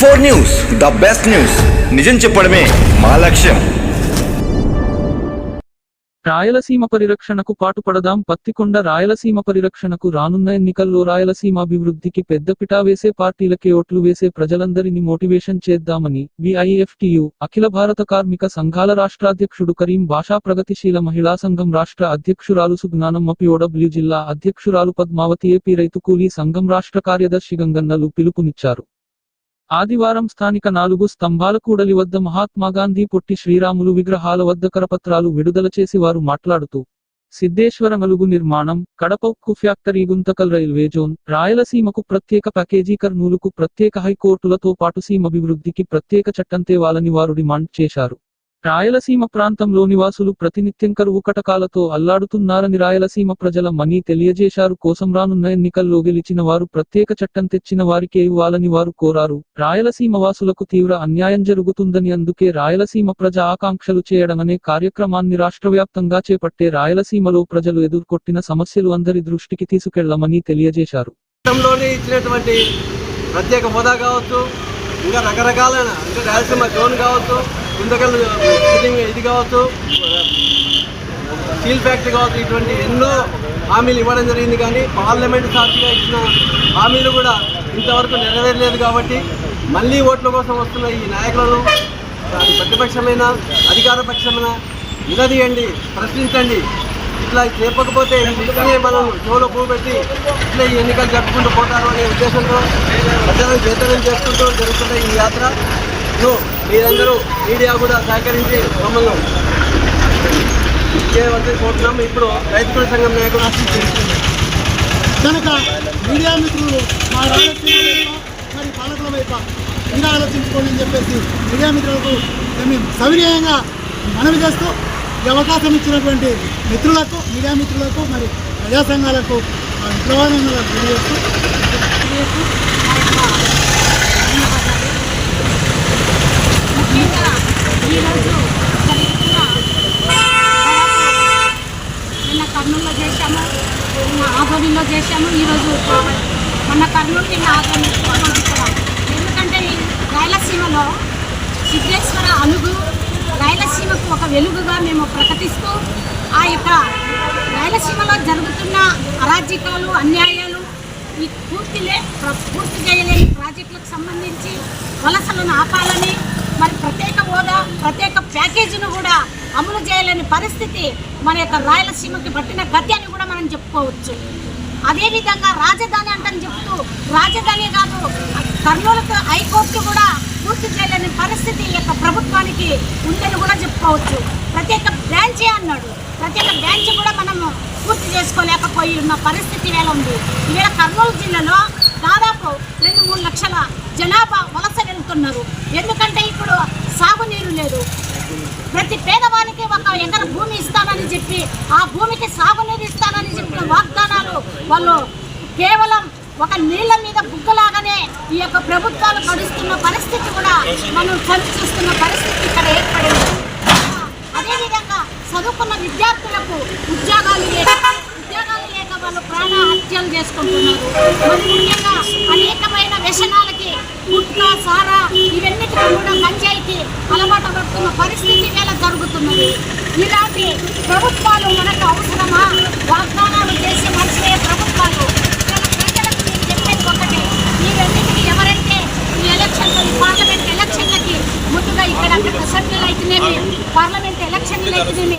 Four news the best news నిజం చెప్పడమే మా లక్ష్యం. రాయలసీమ పరిరక్షణకు పాటుపడదాం. పత్తికొండ రాయలసీమ పరిరక్షణకు రానున్న ఎన్నికల్లో రాయలసీమ అభివృద్ధికి పెద్దపిటా వేసే పార్టీలకే ఓట్లు వేసే ప్రజలందరినీ మోటివేషన్ చేద్దామని విఐఎఫ్టియు అఖిల భారత కార్మిక సంఘాల రాష్ట్రాధ్యక్షుడు కరీం భాషా ప్రగతిశీల మహిళా సంఘం రాష్ట్ర అధ్యక్షురాలు సుజ్ఞానం పిఓడబ్ల్యూ జిల్లా అధ్యక్షురాలు పద్మావతి ఏపీ రైతు కూలీ సంఘం రాష్ట్ర కార్యదర్శి గంగన్నలు పిలుపునిచ్చారు. ఆదివారం స్థానిక నాలుగు స్తంభాల కూడలి వద్ద మహాత్మాగాంధీ పొట్టి శ్రీరాములు విగ్రహాల వద్ద కరపత్రాలు విడుదల చేసి వారు మాట్లాడుతూ సిద్ధేశ్వర మలుగు నిర్మాణం కడప ఉక్కు ఫ్యాక్టరీ గుంతకల్ రైల్వే జోన్ రాయలసీమకు ప్రత్యేక ప్యాకేజీ కర్నూలుకు ప్రత్యేక హైకోర్టులతో పాటు సీమ అభివృద్ధికి ప్రత్యేక చట్టం తేవాలని వారు డిమాండ్ చేశారు. రాయలసీమ ప్రాంతంలో నివాసులు ప్రతినిత్యం కరువు కటకాలతో అల్లాడుతున్నారని రాయలసీమ ప్రజల మనీ తెలియజేశారు. కోసం రానున్న ఎన్నికల్లో గెలిచిన వారు ప్రత్యేక చట్టం తెచ్చిన వారికే ఇవ్వాలని వారు కోరారు. రాయలసీమ వాసులకు తీవ్ర అన్యాయం జరుగుతుందని అందుకే రాయలసీమ ప్రజ ఆకాంక్షలు చేయడం అనే కార్యక్రమాన్ని రాష్ట్ర వ్యాప్తంగా చేపట్టే రాయలసీమలో ప్రజలు ఎదుర్కొట్టిన సమస్యలు అందరి దృష్టికి తీసుకెళ్ళమని తెలియజేశారు. ఇచ్చినటువంటి ప్రత్యేక హోదా కావచ్చు ఇంకా రకరకాలైన ఇంకా రాయలసీమ జోన్ కావచ్చు గుంతకల్ ఫిల్లింగ్ ఇది కావచ్చు స్టీల్ ఫ్యాక్టరీ కావచ్చు ఇటువంటి ఎన్నో హామీలు ఇవ్వడం జరిగింది. కానీ పార్లమెంట్ సాక్షిగా ఇచ్చిన హామీలు కూడా ఇంతవరకు నెరవేరలేదు కాబట్టి మళ్ళీ ఓట్ల కోసం వస్తున్న ఈ నాయకులను ప్రతిపక్షమైన అధికార పక్షమైన నిలదీయండి ప్రశ్నించండి. ఇట్లా చెప్పకపోతే ముందుగానే మనం చెవులో పువ్వు పెట్టి ఇట్లా ఈ ఎన్నికలు జరుపుకుంటూ పోతారు అనే ఉద్దేశంతో ప్రజలను చైతన్యం చేసుకుంటూ జరుగుతున్న ఈ యాత్ర. మీరందరూ మీడియా కూడా సహకరించి మమ్మల్ని చేయవలసి కోరుతున్నాం. ఇప్పుడు రైతుల సంఘం నాయకులు కనుక మీడియా మిత్రులు మా రాజకీయ మరి పాలకుల వైపు మీరు ఆలోచించుకోండి అని చెప్పేసి మీడియా మిత్రులకు మేము సవినయంగా మనవి చేస్తూ ఈ అవకాశం ఇచ్చినటువంటి మిత్రులకు మీడియా మిత్రులకు మరి ప్రజా సంఘాలకు మా తెలియజేస్తూ ముఖ్యంగా ఈరోజు జరుగుతున్న నిన్న కర్నూలులో చేశాము నిన్న ఆదోనిలో చేశాము ఈరోజు మొన్న కర్నూలు నిన్న ఆదోని ఎందుకంటే ఈ రాయలసీమలో సిద్ధేశ్వర అలుగు రాయలసీమకు ఒక వెలుగుగా మేము ప్రకటిస్తూ ఆ యొక్క రాయలసీమలో జరుగుతున్న అరాజకాలు అన్యాయాలు ఈ పూర్తిలే పూర్తి చేయలేని ప్రాజెక్టులకు సంబంధించి వలసలను ఆపాలని మరి ప్రత్యేక హోదా ప్రత్యేక ప్యాకేజీని కూడా అమలు చేయలేని పరిస్థితి మన యొక్క రాయలసీమకి పట్టిన గతి అని కూడా మనం చెప్పుకోవచ్చు. అదేవిధంగా రాజధాని అంటని చెప్తూ రాజధాని కాదు కర్నూలుకు హైకోర్టు కూడా పూర్తి చేయలేని పరిస్థితి ఈ యొక్క ప్రభుత్వానికి ఉందని కూడా చెప్పుకోవచ్చు. ప్రత్యేక బ్రాంచే అన్నాడు. ప్రత్యేక బ్రాంచ్ కూడా మనము పూర్తి చేసుకోలేకపోయి ఉన్న పరిస్థితి వేళ ఉంది. ఈవేళ కర్నూలు జిల్లాలో రెండు మూడు లక్షల జనాభా వలస వెళ్తున్నారు ఎందుకంటే ఇప్పుడు సాగునీరు లేదు. ప్రతి పేదవానికి ఒక ఎకర భూమి ఇస్తానని చెప్పి ఆ భూమికి సాగునీరు ఇస్తానని చెప్పిన వాగ్దానాలు వాళ్ళు కేవలం ఒక నీళ్ళ మీద బుగ్గలాగానే ఈ యొక్క ప్రభుత్వాలు నడుస్తున్న పరిస్థితి కూడా మనం చవి చూస్తున్న పరిస్థితి ఇక్కడ ఏర్పడింది. అదేవిధంగా చదువుకున్న విద్యార్థులకు ఉద్యోగాలు లేక ఉద్యోగాలు లేక వాళ్ళు ప్రాణ హత్యలు చేసుకుంటున్నారు. మరి ముఖ్యంగా అనేకమైన వ్యసనాలకి గుట్కా సారా ఇవన్నిటికీ కూడా గంజాయికి అలవాటు పడుతున్న పరిస్థితి వేళ జరుగుతున్నది. ఇలాంటి ప్రభుత్వాలు మనకు అవసరమా? వాగ్దానాలు చేసి మంచివే ప్రభుత్వాలు. ప్రజలకు నేను చెప్పేది ఒకటి. ఇవన్నిటికీ ఎవరైతే ఈ ఎలక్షన్లు ఈ పార్లమెంట్ ఎలక్షన్లకి ముందుగా ఇక్కడ అసెంబ్లీలు అయితేనేమి పార్లమెంట్ ఎలక్షన్లు అయితేనేమి